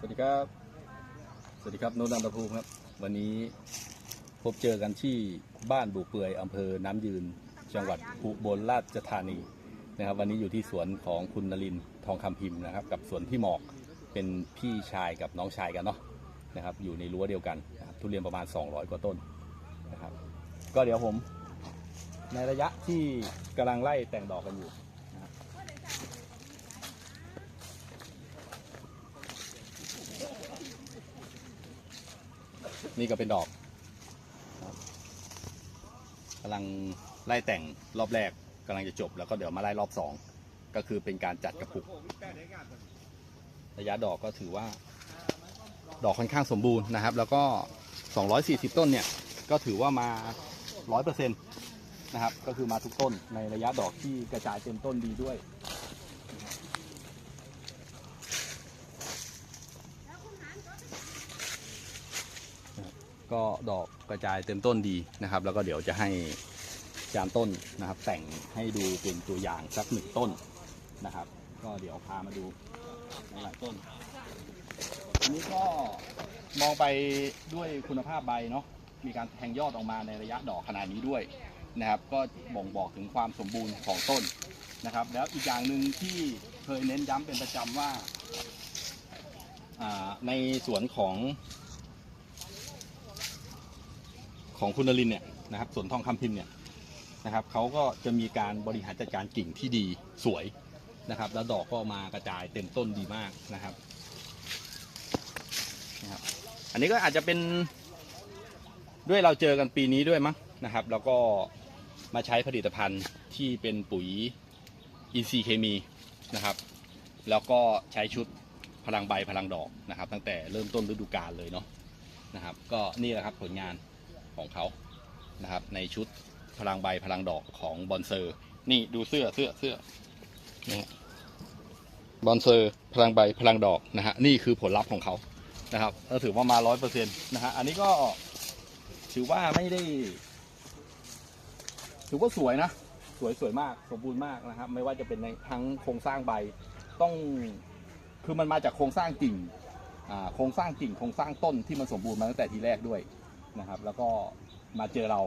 สวัสดีครับ สวัสดีครับโนนท์อันตะภูมิครับ วันนี้พบเจอกันที่บ้านบุเปื่อยอำเภอน้ำยืน จังหวัดอุบลราชธานีนะครับ วันนี้อยู่ที่สวนของคุณนลินทร์ทองคำพิมพ์นะครับ กับสวนพี่หมอกเป็นพี่ชายกับน้องชายกันเนาะนะครับ อยู่ในรั้วเดียวกันนะครับทุเรียนประมาณ 200 กว่าต้นนะครับ ก็เดี๋ยวผม ในระยะที่กำลังไล่แต่งดอกกันอยู่ นี่ก็เป็นดอกกำลังไล่แต่งรอบแรกกำลังจะจบ แล้วก็เดี๋ยวมาไล่รอบสองก็คือเป็นการจัดกระปุก ระยะดอกก็ถือว่า ดอกค่อนข้างสมบูรณ์นะครับ แล้วก็ 240 ต้นเนี่ย ก็ถือว่ามา 100%นะครับ ก็คือมาทุกต้นในระยะดอกที่กระจายเต็มต้นดีด้วย ก็ดอกกระจายเต็มต้นดีนะครับ แล้วก็เดี๋ยวจะให้จานต้นนะครับ แต่งให้ดูเป็นตัวอย่างสักหนึ่งต้นนะครับ ก็เดี๋ยวพามาดูในหลายต้นอันนี้ก็มองไปด้วยคุณภาพใบเนาะมีการแทงยอดออกมาในระยะดอกขนาดนี้ด้วยนะครับ ก็บ่งบอกถึงความสมบูรณ์ของต้นนะครับ แล้วอีกอย่างหนึ่งที่เคยเน้นย้ำเป็นประจำว่าในสวนของ ของคุณนรินเนี่ยนะครับสวนทองคำพิมพ์เนี่ยนะครับเขาก็จะมีการบริหารจัดการกิ่งที่ดีสวยนะครับ แล้วดอกก็มากระจายเต็มต้นดีมากนะครับนะครับ อันนี้ก็อาจจะเป็นด้วยเราเจอกันปีนี้ด้วยมั้งนะครับ แล้วก็มาใช้ผลิตภัณฑ์ที่เป็นปุ๋ยอินทรีย์เคมีนะครับ แล้วก็ใช้ชุดพลังใบพลังดอกนะครับ ตั้งแต่เริ่มต้นฤดูกาลเลยเนาะนะครับ ก็นี่แหละครับผลงาน ของเขานะครับ ในชุดพลังใบพลังดอกของบอนเซอร์ นี่ดูเสื้อเสื้อเสื้อนี่บอนเซอร์พลังใบพลังดอกนะฮะนี่คือผลลัพธ์ของเขานะครับก็ถือว่ามาร้อยเปอร์เซ็นต์นะฮะอันนี้ก็ถือว่าไม่ได้ ถือว่าสวยนะ สวยสวยมากสมบูรณ์มากนะครับ ไม่ว่าจะเป็นในทั้งโครงสร้างใบต้องคือมันมาจากโครงสร้างกิ่งโครงสร้างกิ่งโครงสร้างต้นที่มันสมบูรณ์มาตั้งแต่ทีแรกด้วย นะครับ แล้วก็มาเจอเรา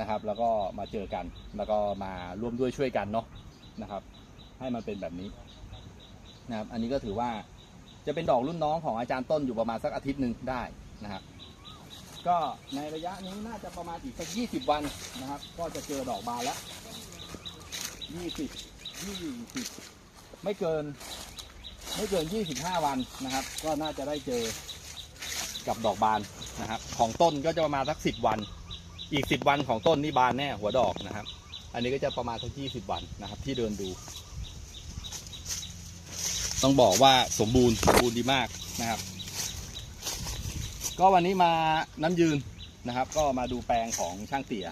นะครับ แล้วก็มาเจอกัน แล้วก็มาร่วมด้วยช่วยกันเนาะนะครับ ให้มันเป็นแบบนี้นะครับ อันนี้ก็ถือว่าจะเป็นดอกรุ่นน้องของอาจารย์ต้นอยู่ประมาณสักอาทิตย์หนึ่งได้นะครับ ก็ในระยะนี้น่าจะประมาณอีกสักยี่สิบวันนะครับ ก็จะเจอดอกบานแล้วยี่สิบยี่สิบไม่เกิน ไม่เกินยี่สิบห้าวันนะครับ ก็น่าจะได้เจอกับดอกบาน นะครับของต้นก็จะประมาณสักสิบวัน อีกสิบวันของต้นนี่บานแน่หัวดอกนะครับ อันนี้ก็จะประมาณสักยี่สิบวันนะครับ ที่เดินดู ต้องบอกว่าสมบูรณ์สมบูรณ์ดีมากนะครับ ก็วันนี้มาน้ำยืนนะครับ ก็มาดูแปลงของช่างเตี่ย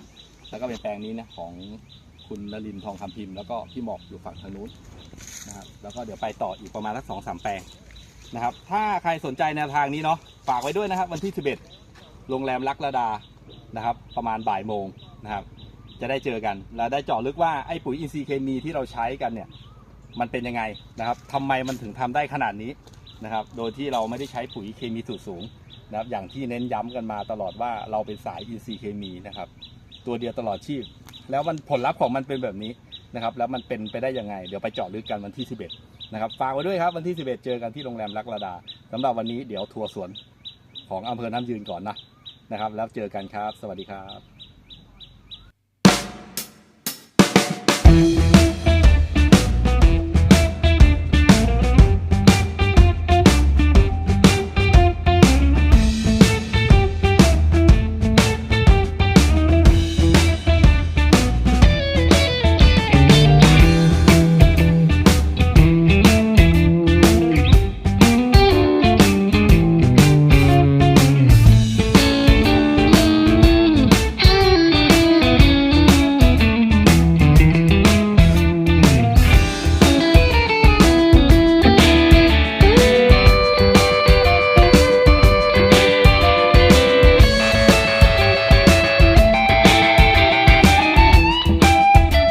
แล้วก็เป็นแปลงนี้นะของคุณนลินทร์ทองคำพิมพ์แล้วก็พี่หมอกอยู่ฝั่งทางนู้นนะครับแล้วก็เดี๋ยวไปต่ออีกประมาณสักสองสามแปลงนะครับ ถ้าใครสนใจแนวทางนี้เนาะ ฝากไว้ด้วยนะครับ วันที่ 11 โรงแรมลักระดานะครับ ประมาณบ่ายโมงนะครับ จะได้เจอกันแล้วได้เจาะลึกว่าไอ้ปุ๋ยอินทรีย์เคมีที่เราใช้กันเนี่ยมันเป็นยังไงนะครับทำไมมันถึงทำได้ขนาดนี้นะครับ โดยที่เราไม่ได้ใช้ปุ๋ยเคมีสูตรสูงนะครับ อย่างที่เน้นย้ำกันมาตลอดว่าเราเป็นสายอินทรีย์เคมีนะครับ ตัวเดียวตลอดชีพ แล้วมันผลลัพธ์ของมันเป็นแบบนี้นะครับ แล้วมันเป็นไปได้ยังไง เดี๋ยวไปเจาะลึกกันวันที่ 11 นะครับ ฝากไว้ด้วยครับวันที่ 11 เจอกันที่โรงแรมลักระดาสำหรับวันนี้เดี๋ยวทัวร์สวน ของอำเภอน้ำยืนก่อนนะนะครับ แล้วเจอกันครับ สวัสดีครับ